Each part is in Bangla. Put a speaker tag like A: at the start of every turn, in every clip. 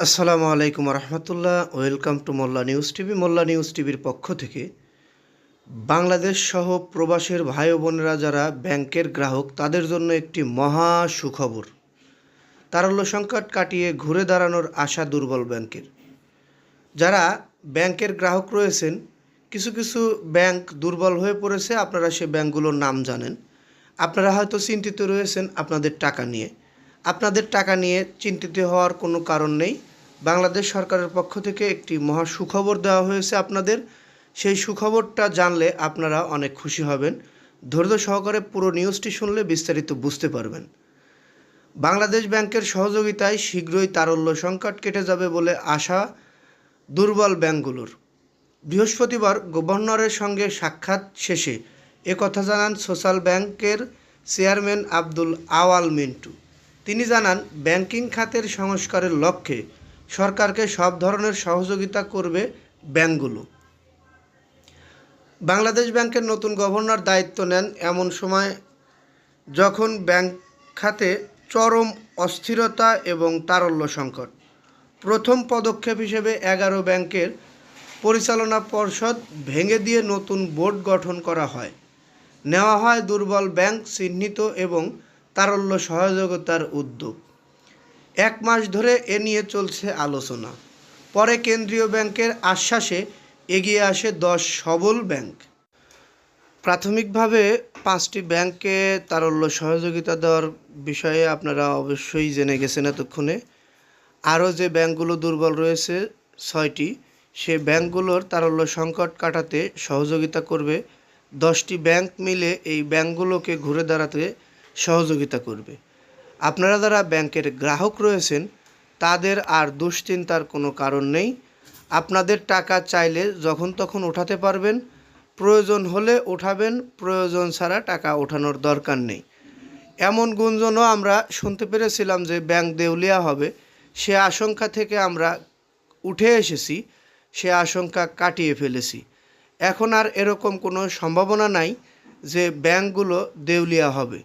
A: আসসালামু আলাইকুম রহমতুল্লাহ, welcome to Molla news TV. Molla news টিভির পক্ষ থেকে বাংলাদেশ সহ প্রবাসের ভাই বোনেরা যারা ব্যাংকের গ্রাহক, তাদের জন্য একটি মহা সুখবর। তারল্য সংকট কাটিয়ে ঘুরে দাঁড়ানোর আশা দুর্বল ব্যাংকের। যারা ব্যাংকের গ্রাহক রয়েছেন, কিছু কিছু ব্যাংক দুর্বল হয়ে পড়েছে, আপনারা সে ব্যাংকগুলোর নাম জানেন। আপনারা হয়তো চিন্তিত রয়েছেন আপনাদের টাকা নিয়ে। আপনাদের টাকা নিয়ে চিন্তিত হওয়ার কোনো কারণ নেই। বাংলাদেশ সরকারের পক্ষ থেকে একটি মহা সুখবর দেওয়া হয়েছে আপনাদের। সেই সুখবরটা জানলে আপনারা অনেক খুশি হবেন। ধৈর্য সহকারে পুরো নিউজটি শুনলে বিস্তারিত বুঝতে পারবেন। বাংলাদেশ ব্যাংকের সহযোগিতায় শীঘ্রই তারল্য সংকট কেটে যাবে বলে আশা দুর্বল ব্যাংকগুলোর। বৃহস্পতিবার গভর্নরের সঙ্গে সাক্ষাৎ শেষে একথা জানান সোশ্যাল ব্যাংকের চেয়ারম্যান আব্দুল আওয়াল মিন্টু। তিনি জানান, ব্যাংকিং খাতের সংস্কারের লক্ষ্যে সরকারকে সব ধরনের সহযোগিতা করবে ব্যাংকগুলো। বাংলাদেশ ব্যাংকের নতুন গভর্নর দায়িত্ব নেন এমন সময় যখন ব্যাংক খাতে চরম অস্থিরতা এবং তারল্য সংকট। প্রথম পদক্ষেপ হিসেবে এগারো ব্যাংকের পরিচালনা পর্ষদ ভেঙে দিয়ে নতুন বোর্ড গঠন করা হয়। নেওয়া হয় দুর্বল ব্যাংক, চিহ্নিত এবং তারল্য সহযোগিতার উদ্যোগ। এক মাস ধরে এ নিয়ে চলছে আলোচনা। পরে কেন্দ্রীয় ব্যাংকের আশ্বাসে এগিয়ে আসে দশ সবল ব্যাংক। প্রাথমিকভাবে পাঁচটি ব্যাংকে তারল্য সহযোগিতা দেওয়ার বিষয়ে আপনারা অবশ্যই জেনে গেছেন এতক্ষণে। আরও যে ব্যাংকগুলো দুর্বল রয়েছে, ছয়টি, সে ব্যাংকগুলোর তারল্য সংকট কাটাতে সহযোগিতা করবে। দশটি ব্যাংক মিলে এই ব্যাংকগুলোকে ঘুরে দাঁড়াতে সহযোগিতা করবে। আপনারা যারা ব্যাংকের গ্রাহক রয়েছেন, তাদের আর দুশ্চিন্তার কোনো কারণ নেই। আপনাদের টাকা চাইলে যখন তখন ওঠাতে পারবেন। প্রয়োজন হলে ওঠাবেন প্রয়োজন ছাড়া টাকা ওঠানোর দরকার নেই। এমন গুঞ্জনও আমরা শুনতে পেরেছিলাম যে ব্যাংক দেউলিয়া হবে। সে আশঙ্কা থেকে আমরা উঠে এসেছি, সে আশঙ্কা কাটিয়ে ফেলেছি। এখন আর এরকম কোনো সম্ভাবনা নাই যে ব্যাংকগুলো দেউলিয়া হবে।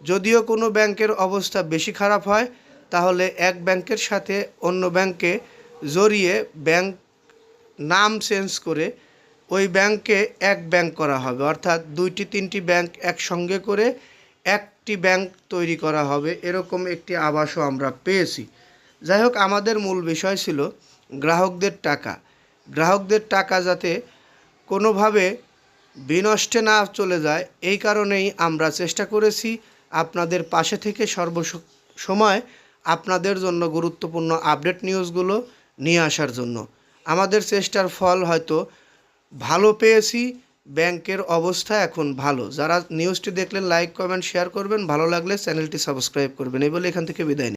A: যদিও কোনো ব্যাংকের অবস্থা বেশি খারাপ হয়, তাহলে এক ব্যাংকের সাথে অন্য ব্যাংকে জড়িয়ে ব্যাংক নাম চেঞ্জ করে ওই ব্যাংকে এক ব্যাংক করা হবে। অর্থাৎ দুইটি, তিনটি ব্যাংক একসঙ্গে করে একটি ব্যাংক তৈরি করা হবে। এরকম একটি আবাসও আমরা পেয়েছি। যাই হোক, আমাদের মূল বিষয় ছিল গ্রাহকদের টাকা। গ্রাহকদের টাকা যাতে কোনোভাবে বিনষ্টে না চলে যায়, এই কারণেই আমরা চেষ্টা করেছি আপনাদের পাশে থেকে সর্ব সময় আপনাদের জন্য গুরুত্বপূর্ণ আপডেট নিউজগুলো নিয়ে আসার জন্য। আমাদের চেষ্টার ফল হয়তো ভালো পেয়েছি, ব্যাংকের অবস্থা এখন ভালো। যারা নিউজটি দেখলেন, লাইক, কমেন্ট, শেয়ার করবেন। ভালো লাগলে চ্যানেলটি সাবস্ক্রাইব করবেন। এই বলে এখান থেকে বিদায়